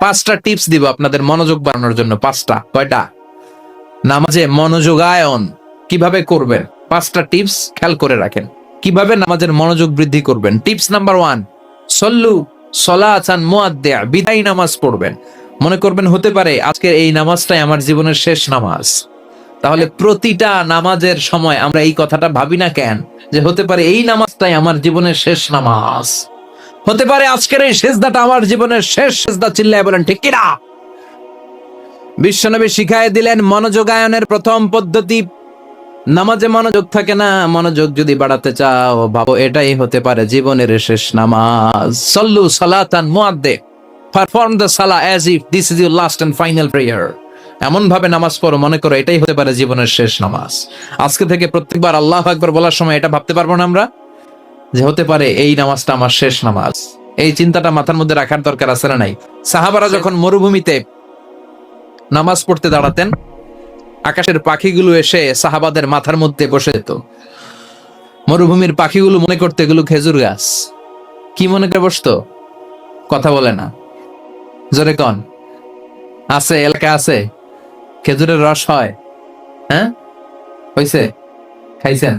পাঁচটা টিপস দিব আপনাদের মনোযোগ বাড়ানোর জন্য, পাঁচটা, কয়টা? নামাজে মনোযোগায়ন কীভাবে করবেন? পাঁচটা টিপস খেয়াল করে রাখেন। কীভাবে নামাজের মনোযোগ বৃদ্ধি করবেন? টিপস নাম্বার ওয়ান, সল্লু সলাচান মুয়াদ্দিয়া বিদায় নামাজ পড়বেন। মনে করবেন হতে পারে আজকের এই নামাজটাই আমার জীবনের শেষ নামাজ। তাহলে প্রতিটা নামাজের সময় আমরা এই কথাটা ভাবি না কেন? যে হতে পারে এই নামাজটাই আমার জীবনের শেষ নামাজ। হতে পারে আজকের এই শেষদাটা আমার জীবনের শেষ শেষদা চিল্লায় বলেন, ঠিক কিনা? বিশ্বনবী শিখায় দিলেন, মনোযোগায়নের প্রথম পদ্ধতি, নামাজে মনোযোগ থাকে না, মনোযোগ যদি বাড়াতে চাও, ভাবো এটাই হতে পারে জীবনের শেষ নামাজ। সল্লু সালাতান মুয়াদ্দে পারফর্ম দ্য সালা as if this is your last and final prayer এমন ভাবে নামাজ পড়ো, মনে করো এটাই হতে পারে জীবনের শেষ নামাজ। আজকে থেকে প্রত্যেকবার আল্লাহ আকবার বলার সময় এটা ভাবতে পারব না আমরা? যে হতে পারে এই নামাজটা আমার শেষ নামাজ। এই চিন্তাটা মাথার মধ্যে রাখার দরকার আছে না নাই? সাহাবারা যখন মরুভূমিতে নামাজ পড়তে দাঁড়াতেন, আকাশের পাখিগুলো এসে সাহাবাদের মাথার মধ্যে বসে যেত। মরুভূমির পাখিগুলো মনে করতে এগুলো খেজুর গাছ। কি মনে করে বসতো? কথা বলে না। জোরে কন। আছে, এলাকা আছে? খেজুরের রস হয়। হ্যাঁ? হইছে? খাইছেন?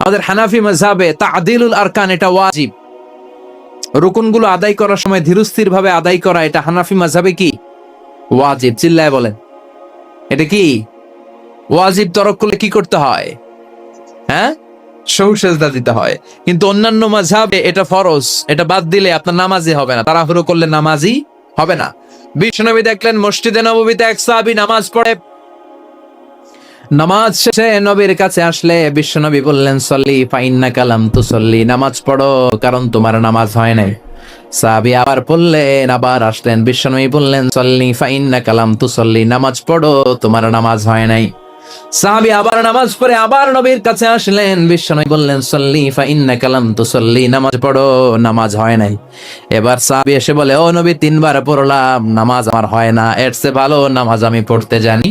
আমাদের হানাফি মজাবে তাদিলুল আরকান, এটা ওয়াজিব। রুকুনগুলো আদায় করার সময় ধীরস্থির ভাবে আদায় করা, এটা হানাফি মজাবে কি? ওয়াজিব, চিল্লায় বলেন। এটা কি? ওয়াজিব তরক করলে কি করতে হয়? হ্যাঁ? সৌসেজদা দিতে হয়। কিন্তু অন্যান্য মাঝাবে এটা ফরজ, এটা বাদ দিলে আপনার নামাজি হবে না, তাড়াহুড়ো করলে নামাজি হবে না। বিষ্ণবী দেখলেন, মসজিদে নবমীতে এক সাহাবী নামাজ পড়ে নামাজ শেষে নবীর কাছে আসলে বিশ্বনবী বললেন, সল্লি, ফাইন্না কালাম তু সল্লি নামাজ পড়ো, কারণ তোমার নামাজ হয় নাই। সাহাবি আবার পড়লেন আবার আসলেন, বিশ্বনবী বললেন, সল্লি, ফাইন্না কালাম তু সল্লি নামাজ পড়ো, তোমার নামাজ হয় নাই। সাহাবি আবার নামাজ পড়ে আবার নবীর কাছে আসলেন, বিশ্বনবী বললেন, সল্লি, ফাইন্না কালাম তু সল্লি নামাজ পড়ো, নামাজ হয় নাই। এবার সাহাবি এসে বলে, ও নবী, তিনবার পড়লাম, নামাজ আমার হয় না, এর চেয়ে ভালো নামাজ আমি পড়তে জানি।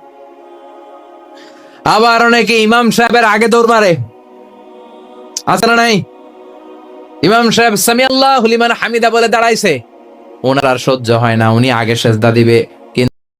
আবার অনেকে ইমাম সাহেবের আগে দৌড় মারে। আছে না নাই? ইমাম সাহেব সামি আল্লাহ হুলিমান হামিদা বলে দাঁড়াইছে। ওনার আর সহ্য হয় না, উনি আগে সেজদা দিবে।